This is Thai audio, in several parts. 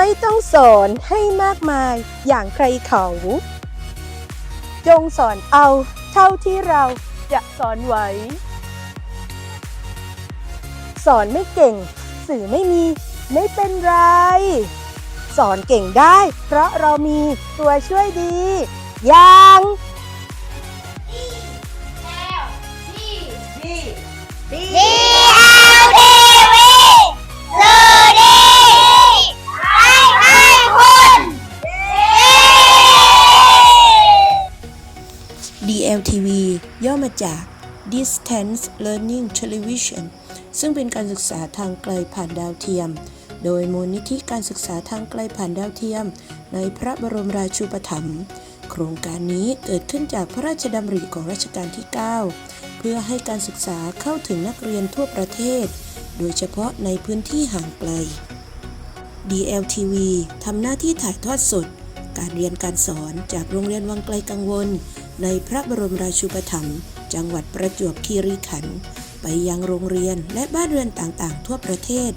ไม่ต้องสอนให้มากมายอย่างใครเขา จงสอนเอาเท่าที่เราจะสอนไหวสอนไม่เก่ง สื่อไม่มี ไม่เป็นไร สอนเก่งได้ เพราะเรามีตัวช่วยดีอย่าง DLTV มาจาก Distance Learning Television ซึ่งเป็นการศึกษาทางไกลผ่านดาวเทียม โดยมูลนิธิการศึกษาทางไกลผ่านดาวเทียม ในพระบรมราชูปถัมภ์โครงการนี้เกิดขึ้นจากพระราชดำริของรัชกาลที่ 9 เพื่อให้การศึกษาเข้าถึงนักเรียนทั่วประเทศ โดยเฉพาะในพื้นที่ห่างไกล DLTV ทำหน้าที่ถ่ายทอดสด การเรียนการสอนจากโรงเรียนวังไกลกังวล ในพระบรมราชูปถัมภ์ จังหวัดประจวบคีรีขันธ์ไปยังโรงเรียนและบ้านเรือนต่างๆ ทั่วประเทศ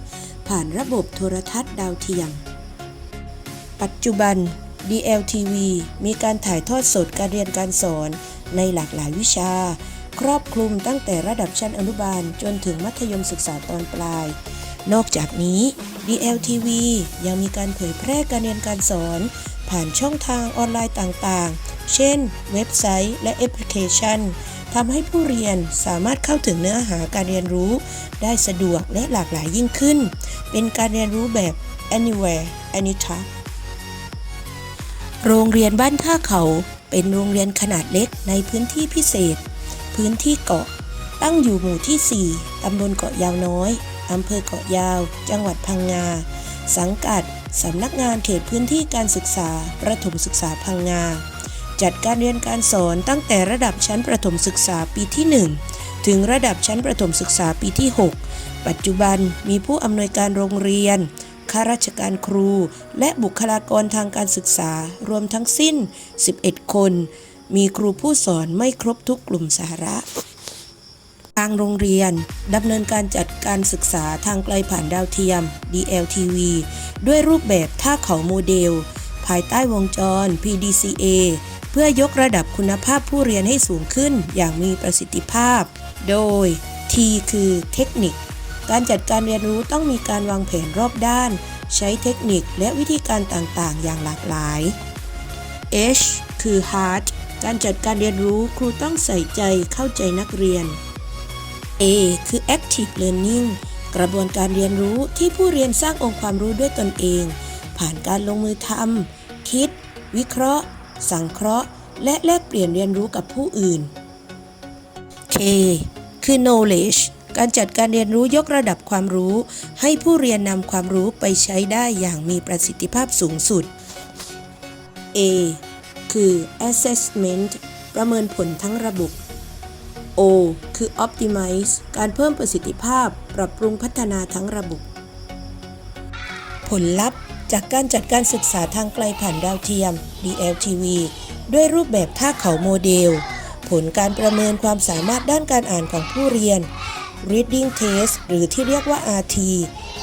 ผ่านระบบโทรทัศน์ดาวเทียม ปัจจุบัน DLTV มีการถ่ายทอดสดการเรียนการสอนในหลากหลายวิชา ครอบคลุมตั้งแต่ระดับชั้นอนุบาลจนถึงมัธยมศึกษาตอนปลาย นอกจากนี้ DLTV ยังมีการเผยแพร่การเรียนการสอน ผ่านช่องทางออนไลน์ต่างๆ เช่น เว็บไซต์และแอปพลิเคชัน ทำให้ผู้เรียนสามารถเข้าถึงเนื้อหาการเรียนรู้ ได้สะดวกและหลากหลายยิ่งขึ้น เป็นการเรียนรู้แบบ anywhere anytime โรงเรียนบ้านท่าเขาเป็นโรงเรียนขนาดเล็กในพื้นที่พิเศษ พื้นที่เกาะ ตั้งอยู่หมู่ที่ 4 ตำบลเกาะยาวน้อย อำเภอเกาะยาว จังหวัดพังงา สังกัด สำนักงานเขตพื้นที่การศึกษา ประถมศึกษาพังงา จัดการเรียนการสอนตั้งแต่ระดับชั้นประถมศึกษาปีที่ 1 ถึงระดับชั้นประถมศึกษาปีที่ 6 ปัจจุบันมีผู้อำนวยการโรงเรียนข้าราชการครู และบุคลากรทางการศึกษารวมทั้งสิ้น 11 คน มีครูผู้สอนไม่ครบทุกกลุ่มสาระทางโรงเรียนดำเนินการจัดการศึกษาทางไกลผ่านดาวเทียม DLTV ด้วยรูปแบบท่าเขาโมเดล ภายใต้วงจร PDCA เพื่อยกระดับคุณภาพผู้เรียนให้สูงขึ้นอย่างมีประสิทธิภาพ โดย T คือเทคนิค การจัดการเรียนรู้ต้องมีการวางแผนรอบด้าน ใช้เทคนิคและวิธีการต่างๆ อย่างหลากหลาย H คือ Heart การจัดการเรียนรู้ครูต้องใส่ใจเข้าใจนักเรียน A คือ Active Learning กระบวนการเรียนรู้ที่ผู้เรียนสร้างองค์ความรู้ด้วยตนเอง ผ่านการลงมือทำคิด วิเคราะห์ สังเคราะห์ และแลกเปลี่ยนเรียนรู้กับผู้อื่น K คือ knowledge การจัดการเรียนรู้ยกระดับความรู้ ให้ผู้เรียนนำความรู้ไปใช้ได้อย่างมีประสิทธิภาพสูงสุด A คือ assessment ประเมินผลทั้งระบบ O คือ optimize การเพิ่มประสิทธิภาพ ปรับปรุงพัฒนาทั้งระบบ ผลลัพธ์ จากการจัดการศึกษาทางไกลผ่านดาวเทียม DLTV ด้วยรูปแบบท่าเขาโมเดล ผลการประเมินความสามารถด้านการอ่านของผู้เรียน Reading Test หรือที่เรียกว่า RT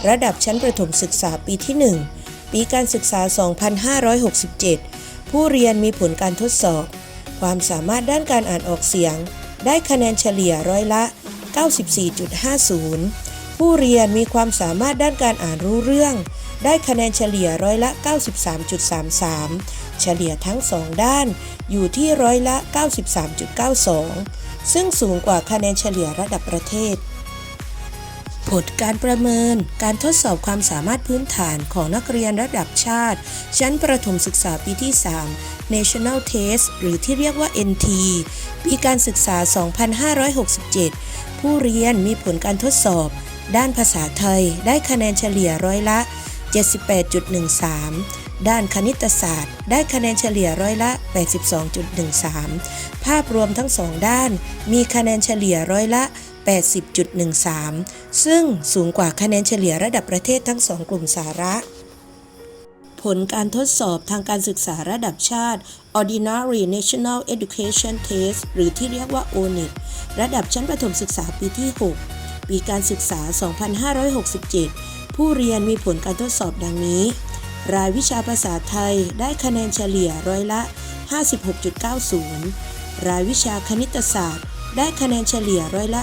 ระดับชั้นประถมศึกษาปีที่ 1 ปีการศึกษา 2567 ผู้เรียนมีผลการทดสอบ ความสามารถด้านการอ่านออกเสียง ได้คะแนนเฉลี่ยร้อยละ 94.50 ผู้เรียนมีความสามารถด้านการอ่านรู้เรื่อง ได้คะแนนเฉลี่ยร้อยละ 93.33 เฉลี่ยทั้งสองด้านอยู่ที่ร้อยละ 93.92 ซึ่งสูงกว่าคะแนนเฉลี่ยระดับประเทศ ผลการประเมินการทดสอบความสามารถพื้นฐานของนักเรียนระดับชาติ ชั้นประถมศึกษาปีที่ 3 National Test หรือที่เรียกว่า NT ปีการศึกษา 2567 ผู้เรียนมีผลการทดสอบด้านภาษาไทยได้คะแนนเฉลี่ยร้อยละ 78.13 ด้านคณิตศาสตร์ ได้คะแนนเฉลี่ยร้อยละ 82.13 ภาพรวมทั้งสองด้าน มีคะแนนเฉลี่ยร้อยละ 80.13 ซึ่งสูงกว่าคะแนนเฉลี่ยระดับประเทศทั้งสองกลุ่มสาระผลการทดสอบทางการศึกษาระดับชาติ Ordinary National Education Test หรือที่เรียกว่า ONET ระดับชั้นประถมศึกษาปีที่ 6 ปีการศึกษา 2567 ผู้เรียนมีผลการทดสอบดังนี้ รายวิชาภาษาไทยได้คะแนนเฉลี่ยร้อยละ 56.90 รายวิชาคณิตศาสตร์ ได้คะแนนเฉลี่ยร้อยละ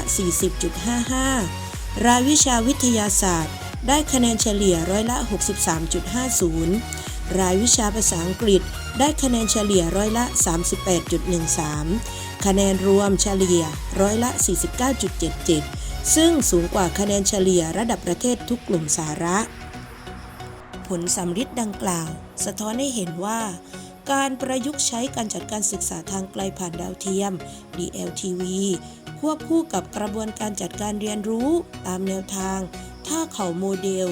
40.55 รายวิชาวิทยาศาสตร์ ได้คะแนนเฉลี่ยร้อยละ 63.50 รายวิชาภาษาอังกฤษ ได้คะแนนเฉลี่ยร้อยละ 38.13 คะแนนรวมเฉลี่ยร้อยละ 49.77 ซึ่งสูงกว่าคะแนนเฉลี่ยระดับประเทศทุกกลุ่มสาระ ผลสำริดดังกล่าว สะท้อนให้เห็นว่า การประยุกต์ใช้การจัดการศึกษาทางไกลผ่านดาวเทียม DLTV ควบคู่กับกระบวนการจัดการเรียนรู้ตามแนวทาง ท่าเข่าโมเดล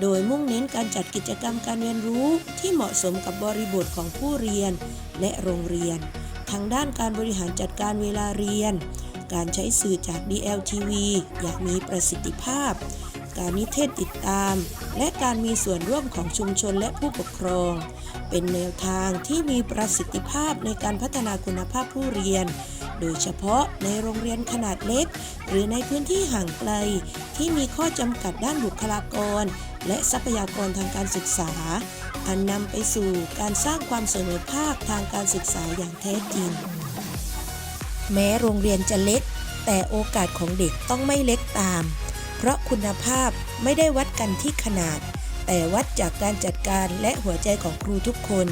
โดยมุ่งเน้นการจัดกิจกรรมการเรียนรู้ที่เหมาะสมกับบริบทของผู้เรียนและโรงเรียนทั้งด้านการบริหารจัดการเวลาเรียน การใช้สื่อจาก DLTV อย่างมีประสิทธิภาพ การนิเทศติดตาม และการมีส่วนร่วมของชุมชนและผู้ปกครอง เป็นแนวทางที่มีประสิทธิภาพในการพัฒนาคุณภาพผู้เรียน โดยเฉพาะในโรงเรียนขนาดเล็ก หรือในพื้นที่ห่างไกล ที่มีข้อจำกัดด้านบุคลากร และทรัพยากรทางการศึกษา อันนำไปสู่การสร้างความเสมอภาคทางการศึกษาอย่างแท้จริง แม้โรงเรียนจะเล็ก แต่โอกาสของเด็กต้องไม่เล็กตาม เพราะคุณภาพไม่ได้วัดกันที่ขนาด แต่วัดจากการจัดการและหัวใจของครูทุกคน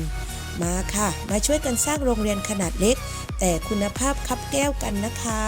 มาค่ะ มาช่วยกันสร้างโรงเรียนขนาดเล็ก แต่คุณภาพคับแก้วกันนะคะ